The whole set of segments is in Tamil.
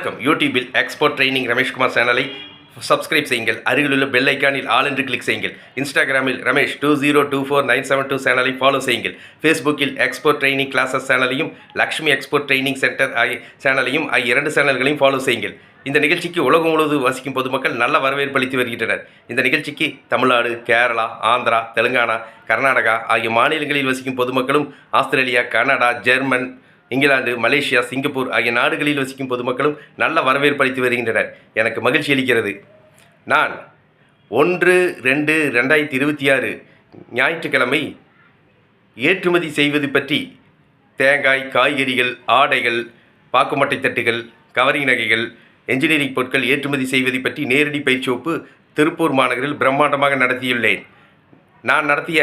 வணக்கம். யூடியூபில் எக்ஸ்போர்ட் ட்ரைனிங் ரமேஷ்குமார் சேனலை சப்ஸ்கிரைப் செய்யுங்கள். அருகிலுள்ள பெல் ஐக்கானில் ஆல் என்று கிளிக் செய்யுங்கள். இன்ஸ்டாகிராமில் Ramesh two zero two four nine seven two சேனலை ஃபாலோ செய்யுங்கள். ஃபேஸ்புக்கில் எக்ஸ்போர்ட் ட்ரைனிங் கிளாஸஸ் சேனலையும் லக்ஷ்மி எக்ஸ்போர்ட் ட்ரைனிங் சென்டர் ஆகிய சேனலையும் ஆகிய இரண்டு சேனல்களையும் ஃபாலோ செய்யுங்கள். இந்த நிகழ்ச்சிக்கு உலகம் முழுவதும் வசிக்கும் பொதுமக்கள் நல்ல வரவேற்பு அளித்து வருகின்றனர். இந்த நிகழ்ச்சிக்கு தமிழ்நாடு கேரளா ஆந்திரா தெலுங்கானா கர்நாடகா ஆகிய மாநிலங்களில் வசிக்கும் பொதுமக்களும் ஆஸ்திரேலியா கனடா ஜெர்மன் இங்கிலாந்து மலேசியா சிங்கப்பூர் ஆகிய நாடுகளில் வசிக்கும் பொதுமக்களும் நல்ல வரவேற்பு அளித்து வருகின்றனர். எனக்கு மகிழ்ச்சி அளிக்கிறது. நான் ஒன்று ரெண்டு ரெண்டாயிரத்தி இருபத்தி ஆறு ஞாயிற்றுக்கிழமை ஏற்றுமதி செய்வது பற்றி தேங்காய் காய்கறிகள் ஆடைகள் பாக்குமட்டை தட்டுகள் கவரிங் நகைகள் என்ஜினியரிங் பொருட்கள் ஏற்றுமதி செய்வது பற்றி நேரடி பயிற்சி வகுப்பு திருப்பூர் மாநகரில் பிரம்மாண்டமாக நடத்தியுள்ளேன். நான் நடத்திய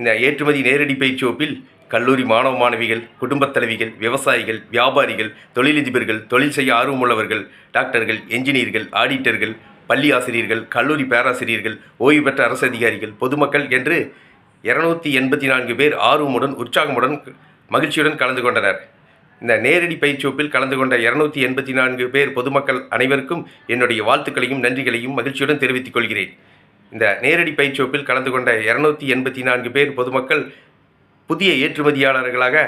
இந்த ஏற்றுமதி நேரடி பயிற்சி வகுப்பில் கல்லூரி மாணவ மாணவிகள் குடும்பத் தலைவிகள் விவசாயிகள் வியாபாரிகள் தொழிலதிபர்கள் தொழில் செய்ய ஆர்வமுள்ளவர்கள் டாக்டர்கள் என்ஜினியர்கள் ஆடிட்டர்கள் பள்ளி ஆசிரியர்கள் கல்லூரி பேராசிரியர்கள் ஓய்வு பெற்ற அரசு அதிகாரிகள் பொதுமக்கள் என்று இருநூத்தி எண்பத்தி நான்கு பேர் ஆர்வமுடன் உற்சாகமுடன் மகிழ்ச்சியுடன் கலந்து கொண்டனர். இந்த நேரடி பயிற்சி வகுப்பில் கலந்து கொண்ட இருநூத்தி எண்பத்தி நான்கு பேர் பொதுமக்கள் அனைவருக்கும் என்னுடைய வாழ்த்துக்களையும் நன்றிகளையும் மகிழ்ச்சியுடன் தெரிவித்துக் கொள்கிறேன். இந்த நேரடி பயிற்சி வகுப்பில் கலந்து கொண்ட இரநூத்தி எண்பத்தி நான்கு பேர் பொதுமக்கள் புதிய ஏற்றுமதியாளர்களாக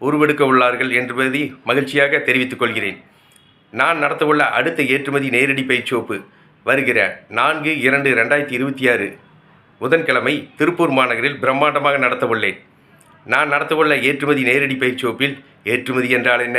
உருவெடுக்க உள்ளார்கள் என்பதை மகிழ்ச்சியாக தெரிவித்துக் கொள்கிறேன். நான் நடத்தவுள்ள அடுத்த ஏற்றுமதி நேரடி பயிற்சி வகுப்பு வருகிற நான்கு இரண்டு ரெண்டாயிரத்தி இருபத்தி ஆறு புதன்கிழமை திருப்பூர் மாநகரில் பிரம்மாண்டமாக நடத்தவுள்ளேன். நான் நடத்தவுள்ள ஏற்றுமதி நேரடி பயிற்சி வகுப்பில் ஏற்றுமதி என்றால் என்ன?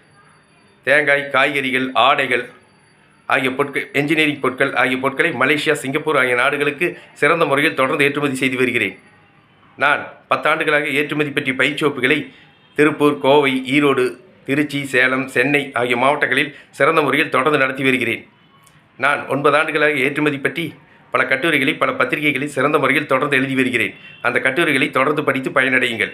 தேங்காய் காய்கறிகள் ஆடைகள் ஆகிய பொருட்கள் என்ஜினியரிங் பொருட்கள் ஆகிய பொருட்களை மலேசியா சிங்கப்பூர் ஆகிய நாடுகளுக்கு சிறந்த முறையில் தொடர்ந்து ஏற்றுமதி செய்து வருகிறேன். நான் பத்தாண்டுகளாக ஏற்றுமதி பற்றிய பயிற்சி வகுப்புகளை திருப்பூர் கோவை ஈரோடு திருச்சி சேலம் சென்னை ஆகிய மாவட்டங்களில் சிறந்த முறையில் தொடர்ந்து நடத்தி வருகிறேன். நான் ஒன்பது ஆண்டுகளாக ஏற்றுமதி பற்றி பல கட்டுரைகளை பல பத்திரிகைகளில் சிறந்த முறையில் தொடர்ந்து எழுதி வருகிறேன். அந்த கட்டுரைகளை தொடர்ந்து படித்து பயனடையுங்கள்.